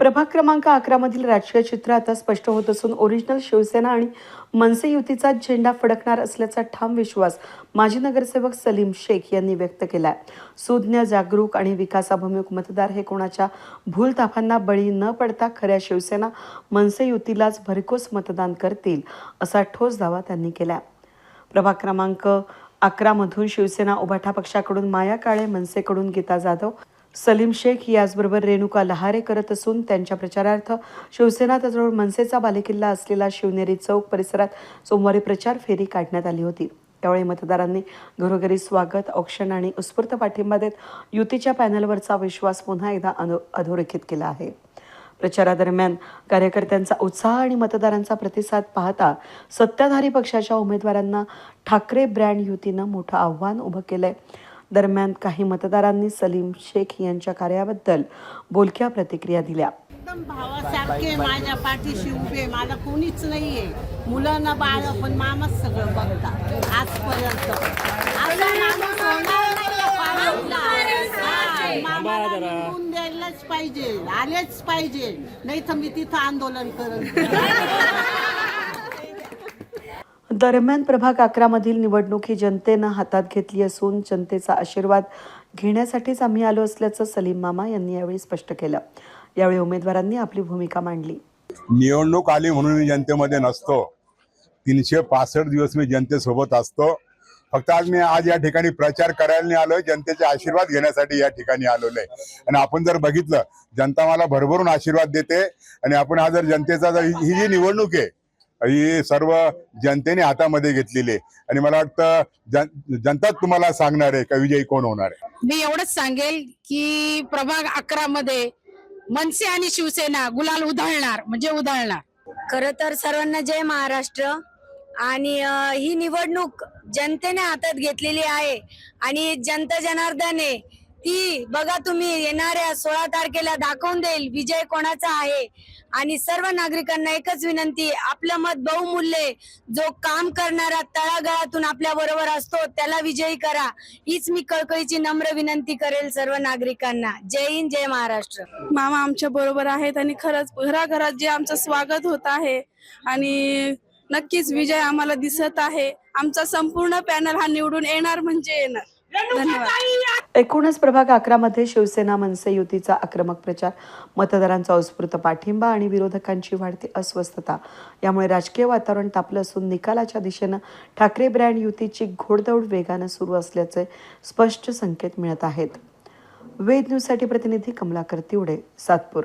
प्रभाग क्रमांक अकरामधील राजकीय चित्र आता स्पष्ट होत असून ओरिजिनल शिवसेना आणि मनसे युतीचा झेंडा फडकणार असल्याचा ठाम विश्वास माजी नगरसेवक सलीम शेख यांनी व्यक्त केलाय. सुज्ञ जागरूक आणि विकासाभिमुख मतदार हे कोणाच्या भूलताफांना बळी न पडता खऱ्या शिवसेना मनसे युतीलाच भरघोस मतदान करतील असा ठोस दावा त्यांनी केला प्रभाग क्रमांक अकरामधून शिवसेना उभाठा पक्षाकडून माया काळे मनसेकडून गीता जाधव सलीम शेख याचबरोबर रेणुका लहारे करत असून त्यांच्या प्रचारार्थ शिवसेना तसंच मनसेचा बालेकिल्ला असलेला शिवनेरी चौक परिसरात सोमवारी प्रचार फेरी काढण्यात आली होती. त्यावेळी मतदारांनी घरोघरी स्वागत औक्षण आणि उत्स्फूर्त पाठिंबा देत युतीच्या पॅनलवरचा विश्वास पुन्हा एकदा अनो अधोरेखित केला आहे. प्रचारादरम्यान कार्यकर्त्यांचा उत्साह आणि मतदारांचा प्रतिसाद पाहता सत्ताधारी पक्षाच्या उमेदवारांना ठाकरे ब्रँड युतीनं मोठं आव्हान उभं केलं आहे दरम्यान काही मतदारांनी सलीम शेख यांच्या कार्याबद्दल बोलक्या प्रतिक्रिया दिल्या. एकदम भावासारखे माझ्या पाठीशी उभे मला कोणीच नाहीये. मुलं ना बाळ पण मामाच सगळं बघतात. आजपर्यंत. हा, द्यायलाच पाहिजे आलेच पाहिजे. नाही तर मी तिथं आंदोलन करत. दरम्यान प्रभाग अकरामधील निवडणूक ही जनतेनं हातात घेतली असून जनतेचा आशीर्वाद घेण्यासाठीच आम्ही आलो असल्याचं सलीम मामा यांनी यावेळी स्पष्ट केलं. यावेळी उमेदवारांनी आपली भूमिका मांडली. निवडणूक आली म्हणून मी जनतेमध्ये नसतो. तीनशे पासष्ट दिवस मी जनतेसोबत असतो. फक्त आज मी आज या ठिकाणी प्रचार करायला नाही आलोय. जनतेचे आशीर्वाद घेण्यासाठी या ठिकाणी आलेलो आहे. आणि आपण जर बघितलं जनता मला भरभरून आशीर्वाद देते. आणि आपण हा जर जनतेचा जर ही जी निवडणूक आहे ही सर्व जनतेने हातामध्ये घेतलेली आहे. आणि मला वाटतं जन जनताच तुम्हाला सांगणार आहे का विजयी कोण होणार आहे? मी एवढंच सांगेल की प्रभाग अकरा मध्ये मनसे आणि शिवसेना गुलाल उधळणार म्हणजे उधळणार. खर तर सर्वांना जय महाराष्ट्र. आणि ही निवडणूक जनतेने हातात घेतलेली आहे. आणि जनता जनार्दने ती बघा तुम्ही येणाऱ्या सोळा तारखेला दाखवून देईल. विजय कोणाचा आहे? आणि सर्व नागरिकांना एकच विनंती आपलं मत बहुमूल्य जो काम करणारा तळागाळातून आपल्या बरोबर असतो त्याला विजयी करा. हीच मी कळकळीची नम्र विनंती करेल सर्व नागरिकांना. जय हिंद जय महाराष्ट्र. मामा आमच्या बरोबर आहेत आणि खरंच घराघरात जे आमचं स्वागत होत आहे आणि नक्कीच विजय आम्हाला दिसत आहे. आमचा संपूर्ण पॅनल हा निवडून येणार म्हणजे येणार. धन्यवाद. एकूणच प्रभाग अकरा मध्ये शिवसेना मनसे युतीचा आक्रमक प्रचार. मतदारांचा उत्स्फूर्त पाठिंबा आणि विरोधकांची वाढती अस्वस्थता. यामुळे राजकीय वातावरण तापलं असून निकालाच्या दिशेनं ठाकरे ब्रँड युतीची घोडदौड वेगानं सुरू असल्याचे स्पष्ट संकेत मिळत आहेत. वेद न्यूजसाठी प्रतिनिधी कमलाकर तिवडे सातपूर.